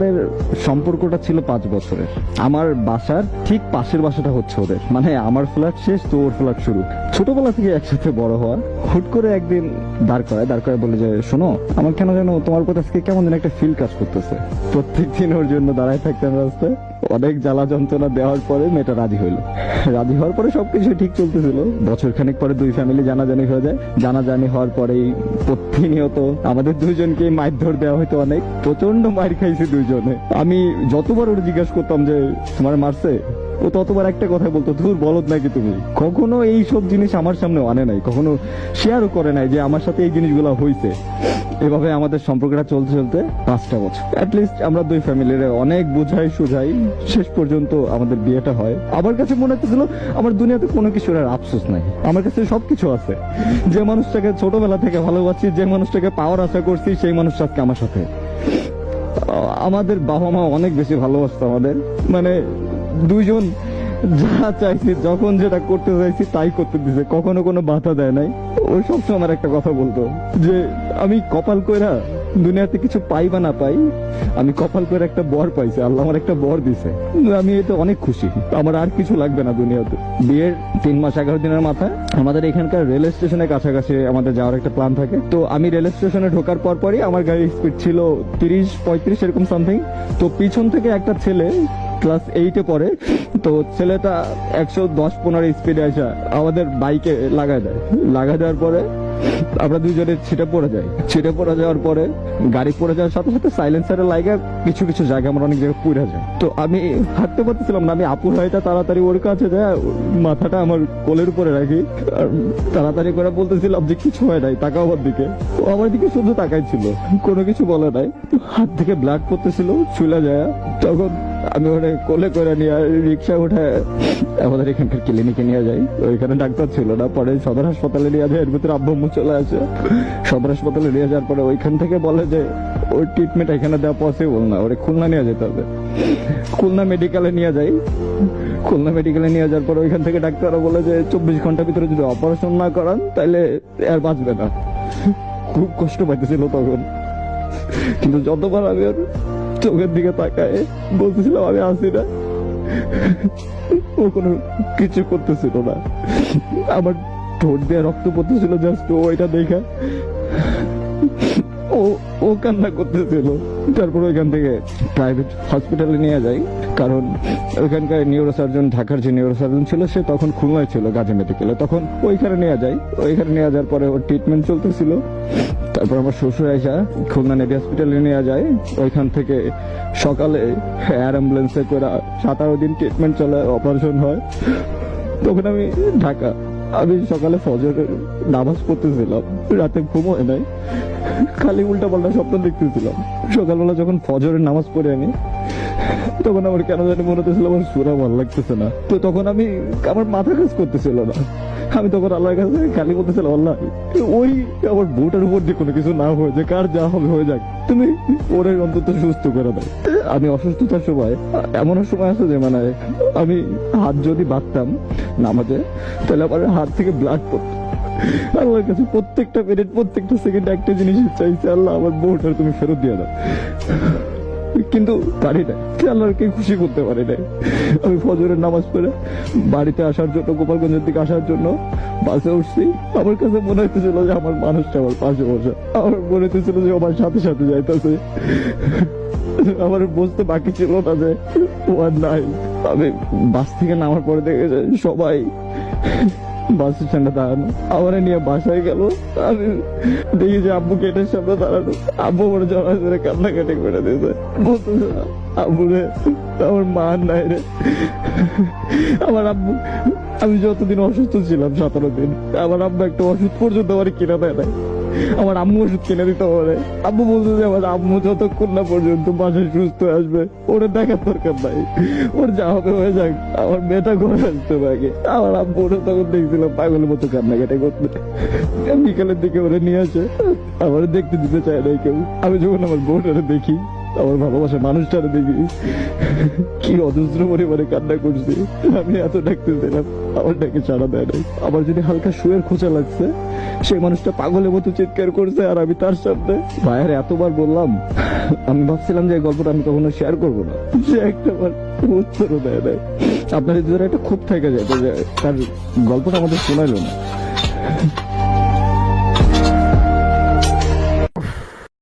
ওদের সম্পর্কটা ছিল পাঁচ বছরের। আমার বাসার ঠিক পাশের বাসাটা হচ্ছে ওদের। মানে আমার ফ্ল্যাট শেষ, তো ওর ফ্ল্যাট শুরু। ছোটবেলা থেকে একসাথে বড় হওয়া হুট করে একদিন দাঁড় করায় দাঁড় করায় বলে যে, শোনো, আমার কেন যেন তোমার প্রতি আজকে কেমন যেন একটা ফিল কাজ করতেছে। প্রত্যেক দিন ওর জন্য দাঁড়ায় থাকতাম রাস্তায়। অনেক জ্বালা যন্ত্রণা দেওয়ার পরে মেয়েটা রাজি হইল। রাজি হওয়ার পরে সবকিছু ঠিক চলতেছিল। বছর খানিক পরে দুই ফ্যামিলি জানাজানি হয়ে যায়। জানাজানি হওয়ার পরেই প্রতিনিয়ত আমাদের দুজনকে মারধর দেওয়া হয়তো অনেক। প্রচণ্ড মার খাইছে দুইজনে আমি যতবার ওর জিজ্ঞাসা করতাম যে, তোমার মারছে? ও ততবার একটা কথা বলতো, ধুর, বলদ নাকি তুমি? কখনো এই সব জিনিস আমার সামনে আনে নাই, কখনো শেয়ারও করে নাই যে, আমার সাথে এই জিনিসগুলো হয়েছে এভাবে আমাদের সম্পর্কটা চলতে চলতে পাঁচটা বছর। অ্যাটলিস্ট আমরা দুই ফ্যামিলির অনেক বোঝাই, সুঝাই, শেষ পর্যন্ত আমাদের বিয়েটা হয়। আমার কাছে মনে হচ্ছিল আমার দুনিয়াতে কোনো কিছুর আর আফসোস নাই। আমার কাছে সবকিছু আছে। যে মানুষটাকে ছোটবেলা থেকে ভালোবাসি, যে মানুষটাকে পাওয়ার আশা করছি, সেই মানুষটা আজকে আমার সাথে। আমাদের বাবা মা অনেক বেশি ভালোবাসতো আমাদের। মানে দুজন যা চাইছি, যখন যেটা করতে চাইছি তাই করতে দিছে, কখনো কোনো বাধা দেয় নাই। ওই সবসময় আমার একটা কথা বলতো যে, আমি কপাল কইরা দুনিয়াতে কিছু পাই বা না পাই, আমি কপাল করে একটা বর পাইছি, আল্লাহ আমার একটা বর দিছে। আমি এতে অনেক খুশি। আমার আর কিছু লাগবে না দুনিয়াতে। বিয়ের তিন মাস এগারো দিনের মাথায় আমাদের এখানকার রেল স্টেশনের কাছাকাছি আমাদের যাওয়ার একটা প্ল্যান থাকে। তো আমি রেল স্টেশনে ঢোকার পর পরই আমার গাড়ির স্পিড ছিল তিরিশ, পঁয়ত্রিশ, এরকম সামথিং তো পিছন থেকে একটা ছেলে ক্লাস এইটে পড়ে। তো ছেলেটা একশো দশ, পনেরো স্পিডে আসা আমাদের বাইকে লাগায় দেয়। লাগায় দেওয়ার পরে আমরা দুজনে ছিটে পড়ে যাই। ছিটে পড়ে যাওয়ার পরে গাড়ি পড়ে যাওয়ার সাথে সাথে সাইলেন্সারের লাইগা কিছু কিছু জায়গা আমরা অনেক জায়গায় পুড়ে যায়। তো আমি হাঁটতে পারতেছিলাম না, আমি আপুর হয়টা তাড়াতাড়ি ওর কাছে যায় মাথাটা আমার কোলের উপরে রাখি, আর তাড়াতাড়ি করে বলতেছিলাম যে কিছু হয় নাই, তাকাও আমার দিকে। ও আমার দিকে শুধু তাকাইছিল, কোনো কিছু বলে নাই। হাত থেকে ব্লাড পড়তেছিল চুলা যায়। তখন আমি ওখানে কোলে করে নিয়ে রিক্সা উঠে আমাদের এখানকার ক্লিনিকে নিয়ে যাই। ওইখানে ডাক্তার ছিল না, পরে সদর হাসপাতালে নিয়ে যায়, এর ভিতরে আব্বু চলে আসে। সদর হাসপাতালে নিয়ে যাওয়ার পরে ওইখান থেকে বলে যে ওর ট্রিটমেন্ট এখানে দেওয়া পসিবল না, ওরে খুলনা নিয়ে যেতে হবে। খুলনা মেডিকেলে নিয়ে যাই। খুলনা মেডিকেলে নিয়ে যাওয়ার পরে ওইখান থেকে ডাক্তাররা বলে যে, চব্বিশ ঘণ্টার ভিতরে যদি অপারেশন না করান তাহলে আর বাঁচবে না। খুব কষ্ট পাইতেছিল তখন। কিন্তু যতবার আমি ওর চোখের দিকে তাকায়, বলতেছিলাম, আমি আসি না। ও কোনো কিছু করতেছিল না। আমার ঠোঁট দিয়ে রক্ত পড়তেছিল জাস্ট ও এটা দেখা। ও ও কান্না করতেছিল। তারপর ওইখান থেকে প্রাইভেট হসপিটালে নিয়ে যাই। কারণ ওইখানকার নিউরোসার্জন ঢাকার যে নিউরোসার্জন ছিল, সে তখন খুলনায় ছিল, গাজী মেডিকেলে তখন ওইখানে নিয়ে যাই। ওইখানে নিয়ে যাওয়ার পরে ওর ট্রিটমেন্ট চলতেছিল। তারপর আমার শ্বশুর আইসা খুলনা নেভি হসপিটালে নিয়ে যায়। ওইখান থেকে সকালে এয়ার অ্যাম্বুলেন্সে করে সাতারো দিন ট্রিটমেন্ট চলে অপারেশন হয়। তখন আমি ঢাকা, আমি সকালে ফজরের নামাজ পড়তেছিলাম। রাতে ঘুম হয় নাই। খালি উল্টা পাল্টা স্বপ্ন দেখতেছিলাম। সকালবেলা যখন ফজরের নামাজ পড়ে আমি, তখন আমার কেন জানি মনে হতেছিল আমার সুরা ভালো লাগতেছে না। তো তখন আমি, আমার মাথা কাজ করতেছিল না। আমি তখন আল্লাহর কাছে খালি বলতেছিলাম, আল্লাহ, ওই আমার বউটার উপর যে কোনো কিছু না হয়ে যায় কার যা হবে হয়ে যাক। তুমি ওরে অন্তত সুস্থ করে দাও। আমি অসুস্থতার সময়, এমন সময় আছে যে মানে আমি হাত যদি বাঁধতাম নামাজে, তাহলে আমার হাত থেকে ব্লাড পড়তো। আল্লাহর কাছে প্রত্যেকটা মিনিট প্রত্যেকটা সেকেন্ড একটা জিনিস চাইছে, আল্লাহ, আমার বউটার তুমি ফেরত দিয়ে দাও। কিন্তু পারি না আল্লাহকে খুশি করতে পারি না আমি ফজরের নামাজ পড়ে বাড়িতে আসার জন্য, গোপালগঞ্জের দিকে আসার জন্য বাসে উঠছি। আমার কাছে মনে হইতেছিল যে আমার মানুষটা আমার পাশে বসে। আমার মনে হইতেছিল যে আমার সাথে সাথে যাইতেছে। আমার বুঝতে বাকি ছিল না যে ও আর নাই। আমি বাস থেকে নামার পরে দেখেছে সবাই বাস স্ট্যান্ডে দাঁড়ানো। আমার নিয়ে বাসায় গেল। আমি দেখি যে আব্বু গেটের সামনে দাঁড়ানো। আব্বু আমার জমা ধরে কান্নাকাটি করে দিয়েছে। বলতেছে, আব্বু রে আমার মা নাই রে। আমার আব্বু, আমি যতদিন অসুস্থ ছিলাম, সতেরো দিন, আমার আব্বু একটা অসুস্থ পর্যন্ত আমার কিনা দেয় নাই। আমার আম্মু ওষুধ কিনে দিতে পারে আব্বু বলছে যে, আমার আম্মু যতক্ষণ না পর্যন্ত বাসায় সুস্থ আসবে, ওরে দেখার দরকার নাই। ওর যা হবে হয়ে যাক, আমার মেয়েটা ঘরে আসতে পারে আমার আব্বু ওরে তখন দেখছিলাম পাগলের মতো কান্নাকাটি করতে বিকালের দিকে ওরে নিয়ে আসে। আমার দেখতে দিতে চায় না কেউ। আমি যখন আমার বোনেরা দেখি আমার ভালোবাসা মানুষটার দেখি কি অজস্র পরিমাণে কান্না করছি। আমি এত ডাকতে ডাকতেছিলাম আমার ডাকে সাড়া দেয় নাই। আমার যদি হালকা শুয়ের খোঁচা লাগছে সেই মানুষটা পাগলের মতো চিৎকার করছে আর আমি তার সামনে। ভাইয়ের এতবার বললাম, আমি ভাবছিলাম যে এই গল্পটা আমি কখনো শেয়ার করব না। সে একটা বার উত্তরও দেয় নাই। আপনার ভিতরে একটা খুব থেকে যায় তার গল্পটা আমাদের শোনাইলো না।